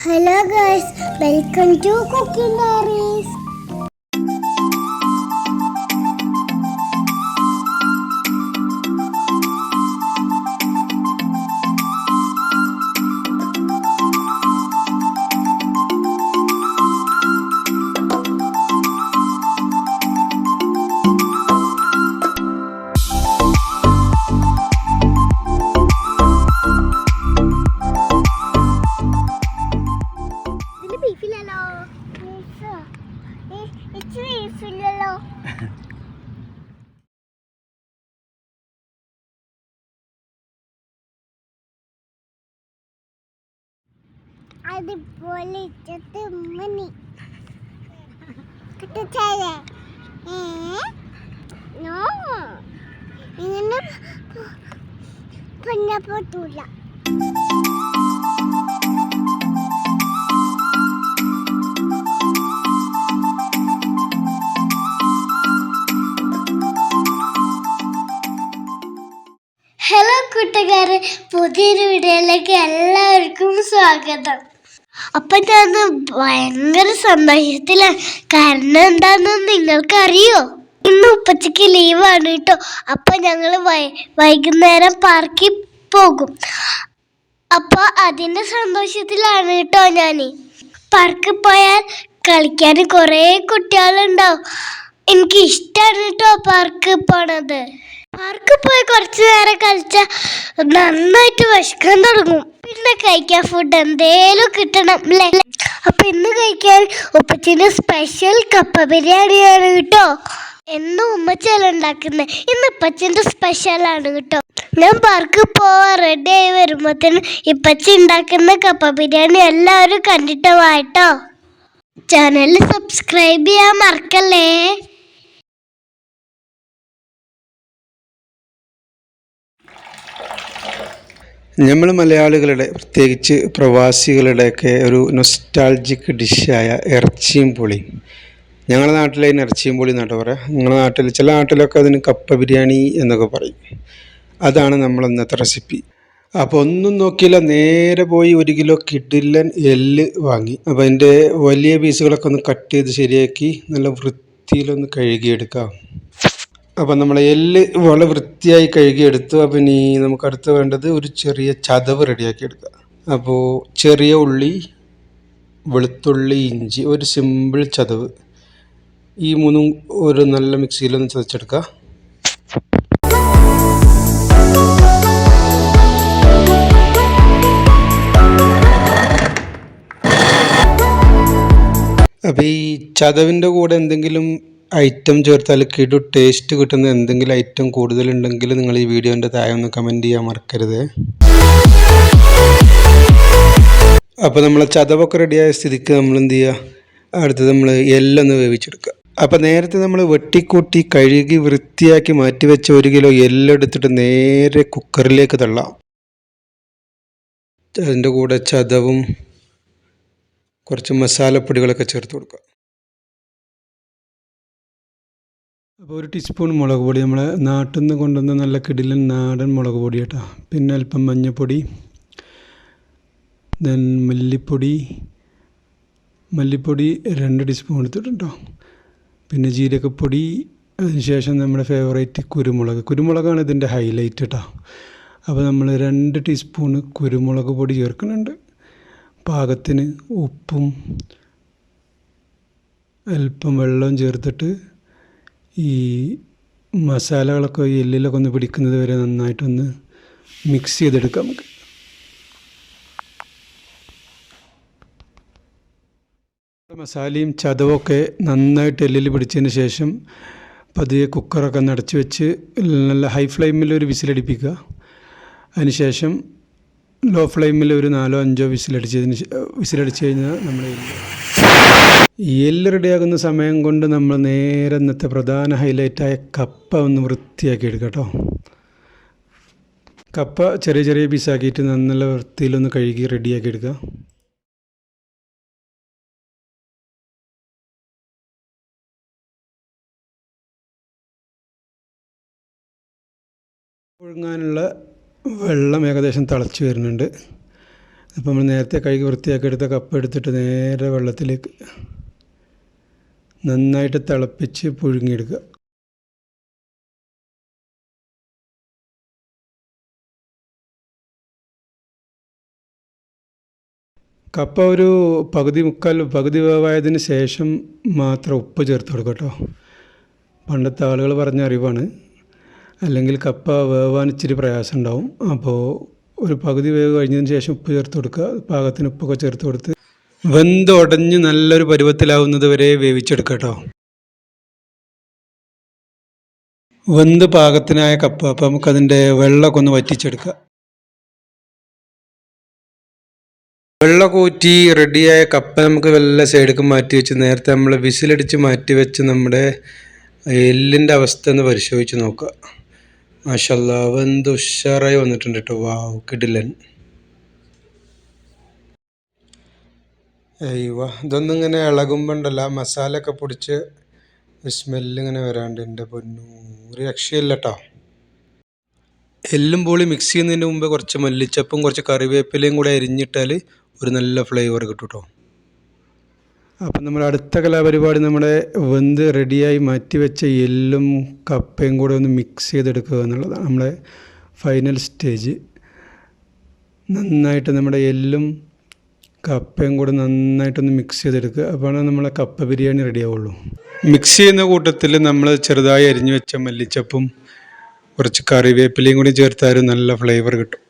Hello girls welcome to cooking diaries അതുപോലെ ഇച്ചത്ത് മണി കിട്ടിച്ചാലേ ഏ? നോ. ഇങ്ങനെ പിന്നെ പോട്ടൂല ഹലോ കൂട്ടുകാരെ. പുതിയൊരു വീഡിയോയിലേക്ക് എല്ലാവർക്കും സ്വാഗതം. അപ്പൊ ഞാൻ ഭയങ്കര സന്തോഷത്തിലാണ് കാരണം എന്താണെന്ന് നിങ്ങൾക്കറിയോ? ഇന്ന് ഉപ്പച്ചക്ക് ലീവാണ് കേട്ടോ അപ്പൊ ഞങ്ങൾ വൈ വൈകുന്നേരം പാർക്കിൽ പോകും. അപ്പൊ അതിന്റെ സന്തോഷത്തിലാണ് കേട്ടോ ഞാൻ പാർക്കിൽ പോയാൽ കളിക്കാൻ കുറേ കുട്ടികളുണ്ടാവും. എനിക്ക് ഇഷ്ടമാണ് കേട്ടോ പാർക്കിൽ പോണത്. പാർക്കിൽ പോയി കുറച്ച് നേരം കളിച്ചാൽ നന്നായിട്ട് വിശക്കാൻ തുടങ്ങും. പിന്നെ കഴിക്കാൻ ഫുഡ് എന്തേലും കിട്ടണം അല്ലേ അപ്പൊ ഇന്ന് കഴിക്കാൻ ഉപ്പച്ചിന് സ്പെഷ്യൽ കപ്പ ബിരിയാണിയാണ് കേട്ടോ. എന്നും ഉമ്മച്ചല്ല ഉണ്ടാക്കുന്നത് ഇന്ന് ഇപ്പച്ചിന്റെ സ്പെഷ്യലാണ് കേട്ടോ. ഞാൻ പാർക്ക് പോവാ റെഡി ആയി വരുമ്പോത്തിന് ഇപ്പച്ചി ഉണ്ടാക്കുന്ന കപ്പ ബിരിയാണി എല്ലാവരും കണ്ടിട്ട് ചാനൽ സബ്സ്ക്രൈബ് ചെയ്യാൻ മറക്കല്ലേ? നമ്മൾ മലയാളികളുടെ പ്രത്യേകിച്ച് പ്രവാസികളുടെയൊക്കെ ഒരു നൊസ്റ്റാൾജിക് ഡിഷായ ഇറച്ചിയും പുളിയും. ഞങ്ങളുടെ നാട്ടിലെ അതിന് ഇറച്ചിയും പുളി എന്നാണ് പറയുക ഞങ്ങളുടെ നാട്ടിൽ ചില നാട്ടിലൊക്കെ അതിന് കപ്പ ബിരിയാണി എന്നൊക്കെ പറയും. അതാണ് നമ്മൾ ഇന്നത്തെ റെസിപ്പി അപ്പോൾ ഒന്നും നോക്കിയില്ല നേരെ പോയി ഒരു കിലോ കിഡില്ലൻ എല്ല് വാങ്ങി. അപ്പോൾ അതിന്റെ വലിയ പീസുകളൊക്കെ ഒന്ന് കട്ട് ചെയ്ത് ശരിയാക്കി നല്ല വൃത്തിയിലൊന്ന് കഴുകിയെടുക്കാം. അപ്പം നമ്മൾ എല്ല് വളരെ വൃത്തിയായി കഴുകിയെടുത്തു. അപ്പം ഇനി നമുക്ക് അടുത്ത് വേണ്ടത് ഒരു ചെറിയ ചതവ് റെഡിയാക്കി എടുക്കുക അപ്പോൾ ചെറിയ ഉള്ളി വെളുത്തുള്ളി ഇഞ്ചി ഒരു സിമ്പിൾ ചതവ്. ഈ മൂന്നും ഒരു നല്ല മിക്സിയിലൊന്ന് ചതച്ചെടുക്കുക അപ്പോൾ ഈ ചതവിന്റെ കൂടെ എന്തെങ്കിലും ഐറ്റം ചേർത്താൽ കിടു ടേസ്റ്റ് കിട്ടുന്ന എന്തെങ്കിലും ഐറ്റം കൂടുതലുണ്ടെങ്കിൽ നിങ്ങൾ ഈ വീഡിയോന്റെ താഴെ ഒന്ന് കമന്റ് ചെയ്യാൻ മറക്കരുത്. അപ്പോൾ നമ്മളെ ചതവൊക്കെ റെഡിയായ സ്ഥിതിക്ക് നമ്മൾ എന്ത് ചെയ്യുക അടുത്തത് നമ്മൾ എല്ലൊന്ന് വേവിച്ചെടുക്കുക. അപ്പോൾ നേരത്തെ നമ്മൾ വെട്ടിക്കൂട്ടി കഴുകി വൃത്തിയാക്കി മാറ്റി വെച്ച ഒരു കിലോ എല്ലെടുത്തിട്ട് നേരെ കുക്കറിലേക്ക് തള്ളാം. അതിന്റെ കൂടെ ചതവും കുറച്ച് മസാലപ്പൊടികളൊക്കെ ചേർത്ത് കൊടുക്കുക. അപ്പോൾ ഒരു ടീസ്പൂൺ മുളക് പൊടി നമ്മൾ നാട്ടിൽ നിന്ന് കൊണ്ടുവന്ന നല്ല കിടിലൻ നാടൻ മുളക് പൊടി കേട്ടോ പിന്നെ അല്പം മഞ്ഞൾപ്പൊടി ദെൻ മല്ലിപ്പൊടി മല്ലിപ്പൊടി രണ്ട് ടീസ്പൂൺ എടുത്തിട്ടുണ്ടോ? പിന്നെ ജീരകപ്പൊടി അതിനുശേഷം നമ്മുടെ ഫേവറേറ്റ് കുരുമുളക്. കുരുമുളകാണ് ഇതിന്റെ ഹൈലൈറ്റ് കേട്ടോ അപ്പോൾ നമ്മൾ രണ്ട് ടീസ്പൂൺ കുരുമുളക് പൊടി ചേർക്കുന്നുണ്ട്. പാകത്തിന് ഉപ്പും അല്പം വെള്ളവും ചേർത്തിട്ട് ഈ മസാലകളൊക്കെ ഈ എല്ലിലൊക്കെ ഒന്ന് പിടിക്കുന്നത് വരെ നന്നായിട്ടൊന്ന് മിക്സ് ചെയ്തെടുക്കാം നമുക്ക്. മസാലയും ചതവൊക്കെ നന്നായിട്ട് എല്ലിൽ പിടിച്ചതിന് ശേഷം പതിയെ കുക്കറൊക്കെ നടച്ച് വെച്ച് നല്ല ഹൈ ഫ്ലെയിമിൽ ഒരു വിസിലടിപ്പിക്കുക. അതിനുശേഷം ലോ ഫ്ലെയിമിൽ ഒരു നാലോ അഞ്ചോ വിസിലടിച്ചതിന് വിസിലടിച്ച് കഴിഞ്ഞാൽ നമ്മുടെ എല്ല് റെഡിയാകുന്ന സമയം കൊണ്ട് നമ്മൾ നേരെ ഇന്നത്തെ പ്രധാന ഹൈലൈറ്റായ കപ്പ ഒന്ന് വൃത്തിയാക്കി എടുക്കുക കപ്പ ചെറിയ ചെറിയ പീസാക്കിയിട്ട് നല്ല വൃത്തിയിലൊന്ന് കഴുകി റെഡിയാക്കി എടുക്കുക ഒഴുങ്ങാനുള്ള വെള്ളം ഏകദേശം തിളച്ച് വരുന്നുണ്ട്. അപ്പോൾ നമ്മൾ നേരത്തെ കഴുകി വൃത്തിയാക്കി എടുത്ത കപ്പ് എടുത്തിട്ട് നേരെ വെള്ളത്തിലേക്ക് നന്നായിട്ട് തിളപ്പിച്ച് പുഴുങ്ങിയെടുക്കുക. കപ്പ ഒരു പകുതി മുക്കാൽ പകുതി വേവായതിന് ശേഷം മാത്രം ഉപ്പ് ചേർത്ത് കൊടുക്കുക കേട്ടോ. പണ്ടത്തെ ആളുകൾ പറഞ്ഞ അറിവാണ് അല്ലെങ്കിൽ കപ്പ വേവാൻ ഇച്ചിരി പ്രയാസം ഉണ്ടാവും അപ്പോൾ ഒരു പകുതി വേഗം കഴിഞ്ഞതിന് ശേഷം ഉപ്പ് ചേർത്ത് കൊടുക്കുക. പാകത്തിന് ഉപ്പൊക്കെ ചേർത്ത് കൊടുത്ത് വെന്ത് ഉടഞ്ഞ് നല്ലൊരു പരുവത്തിലാവുന്നത് വരെ വേവിച്ചെടുക്കുക കേട്ടോ. വെന്ത് പാകത്തിനായ കപ്പ. അപ്പം നമുക്കതിന്റെ വെള്ളമൊക്കെ ഒന്ന് വറ്റിച്ചെടുക്കുക വെള്ളം കൂറ്റി റെഡിയായ കപ്പ നമുക്ക് വെള്ള സൈഡിലേക്ക് മാറ്റി വെച്ച് നേരത്തെ നമ്മൾ വിസിലടിച്ച് മാറ്റി വെച്ച് നമ്മുടെ എല്ലിന്റെ അവസ്ഥ ഒന്ന് പരിശോധിച്ച് നോക്കുക. മാഷല്ല ഉഷാറായി വന്നിട്ടുണ്ട് കേട്ടോ. വാവ് കിടിലൻ. അയ്യോ ഇതൊന്നും ഇങ്ങനെ ഇളകുമ്പോണ്ടല്ല മസാല ഒക്കെ പൊടിച്ച് സ്മെല്ലിങ്ങനെ വരാണ്ട്. എന്റെ പൊന്നു രക്ഷയില്ല കേട്ടോ. എല്ലും പോളി മിക്സ് ചെയ്യുന്നതിന് മുമ്പ് കുറച്ച് മല്ലിച്ചപ്പും കുറച്ച് കറിവേപ്പിലയും കൂടെ അരിഞ്ഞിട്ടാൽ ഒരു നല്ല ഫ്ലേവർ കിട്ടും കേട്ടോ. അപ്പം നമ്മുടെ അടുത്ത കലാപരിപാടി നമ്മുടെ വെന്ത് റെഡിയായി മാറ്റിവെച്ച എല്ലും കപ്പയും കൂടെ ഒന്ന് മിക്സ് ചെയ്തെടുക്കുക എന്നുള്ളതാണ് നമ്മുടെ ഫൈനൽ സ്റ്റേജ് നന്നായിട്ട് നമ്മുടെ എല്ലും കപ്പയും കൂടെ നന്നായിട്ടൊന്ന് മിക്സ് ചെയ്തെടുക്കുക. അപ്പോഴാണ് നമ്മളെ കപ്പ ബിരിയാണി റെഡി ആവുള്ളൂ. മിക്സ് ചെയ്യുന്ന കൂട്ടത്തിൽ നമ്മൾ ചെറുതായി അരിഞ്ഞു വെച്ച മല്ലിച്ചപ്പും കുറച്ച് കറിവേപ്പിലയും കൂടി ചേർത്താൽ നല്ല ഫ്ലേവർ കിട്ടും.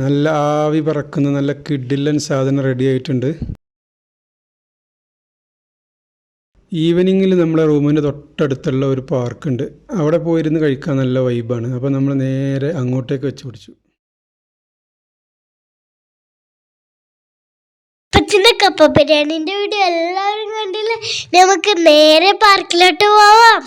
നല്ല ആവി പറക്കുന്ന നല്ല കിഡില്ലൻ സാധനം റെഡി ആയിട്ടുണ്ട്. ഈവനിങ്ങിൽ നമ്മളെ റൂമിന്റെ തൊട്ടടുത്തുള്ള ഒരു പാർക്കുണ്ട്. അവിടെ പോയിരുന്ന് കഴിക്കാൻ നല്ല വൈബാണ് അപ്പോൾ നമ്മൾ നേരെ അങ്ങോട്ടേക്ക് വെച്ച് പിടിച്ചു. കപ്പ ബിരിയാണിന്റെ വീഡിയോ എല്ലാവരും കണ്ടില്ലേ? നമുക്ക് നേരെ പാർക്കിലോട്ട് പോവാം.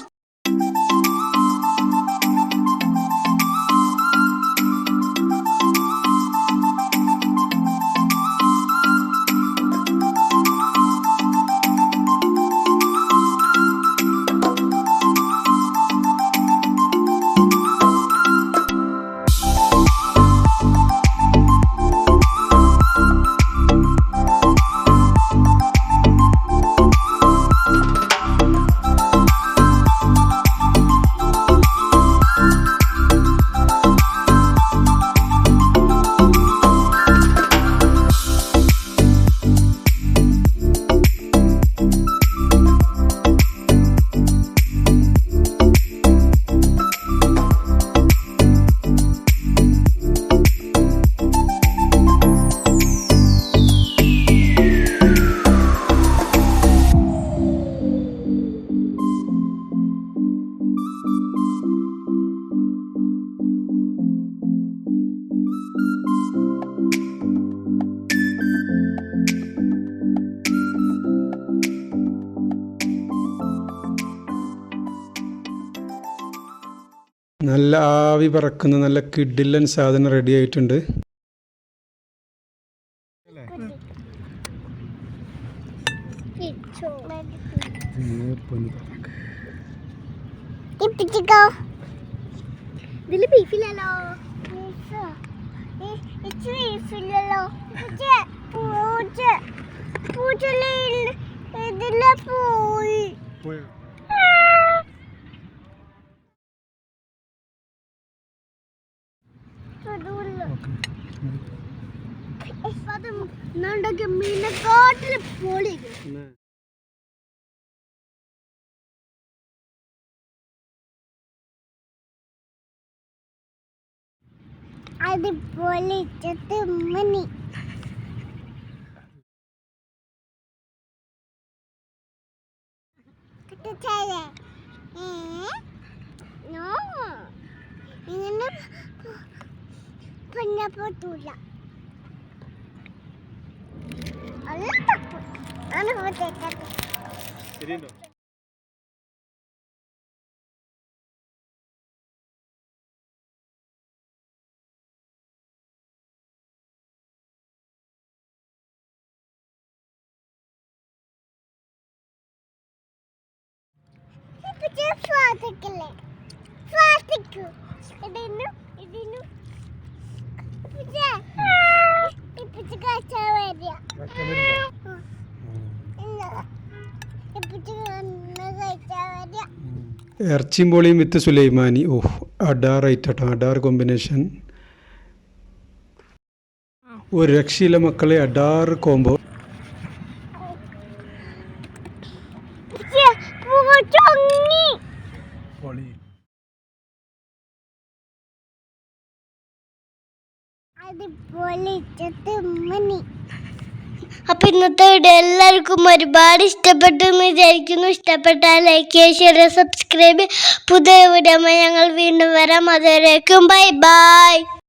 നല്ല ആവി പറക്കുന്ന നല്ല കിഡിലൻ സാധനം റെഡി ആയിട്ടുണ്ട്. പൂച്ച പൂച്ച. ഇതിലെ പോയി. പൊളി അത് പൊളിച്ചിട്ട് മണി കിട്ടിച്ചേ നോ. ഇങ്ങനെ പിന്നെ പൊട്ടൂല. അല്ല തപ്പു ആണ് പോട്ടേക്കട്ടെ ശ്വാസിക്കില്ലേ ശ്വാസിക്കൂ ഇതിന്നു ഇതിന്നു ഇപ്പിച്ച് കാച്ചാ വരിക ഇപ്പിച്ച് കഴിച്ചാ വരിക ഇറച്ചിയും പൊളിയും വിത്ത് സുലൈമാനി. ഓഹ് അഡാർ ഐറ്റട്ടോ അഡാർ കോമ്പിനേഷൻ ഒരു രക്ഷയില്ല മക്കളെ അഡാർ കോംബോ ചൊങ്ങി അപ്പൊ ഇന്നത്തെ വീഡിയോ എല്ലാവർക്കും ഒരുപാട് ഇഷ്ടപ്പെട്ടു എന്ന് വിചാരിക്കുന്നു. ഇഷ്ടപ്പെട്ടാൽ ലൈക്ക് ചെയ്യുക സബ്സ്ക്രൈബ് പുതിയ വീഡിയോ ഞങ്ങൾ വീണ്ടും വരാം. അതുവരേക്കും ബൈ ബൈ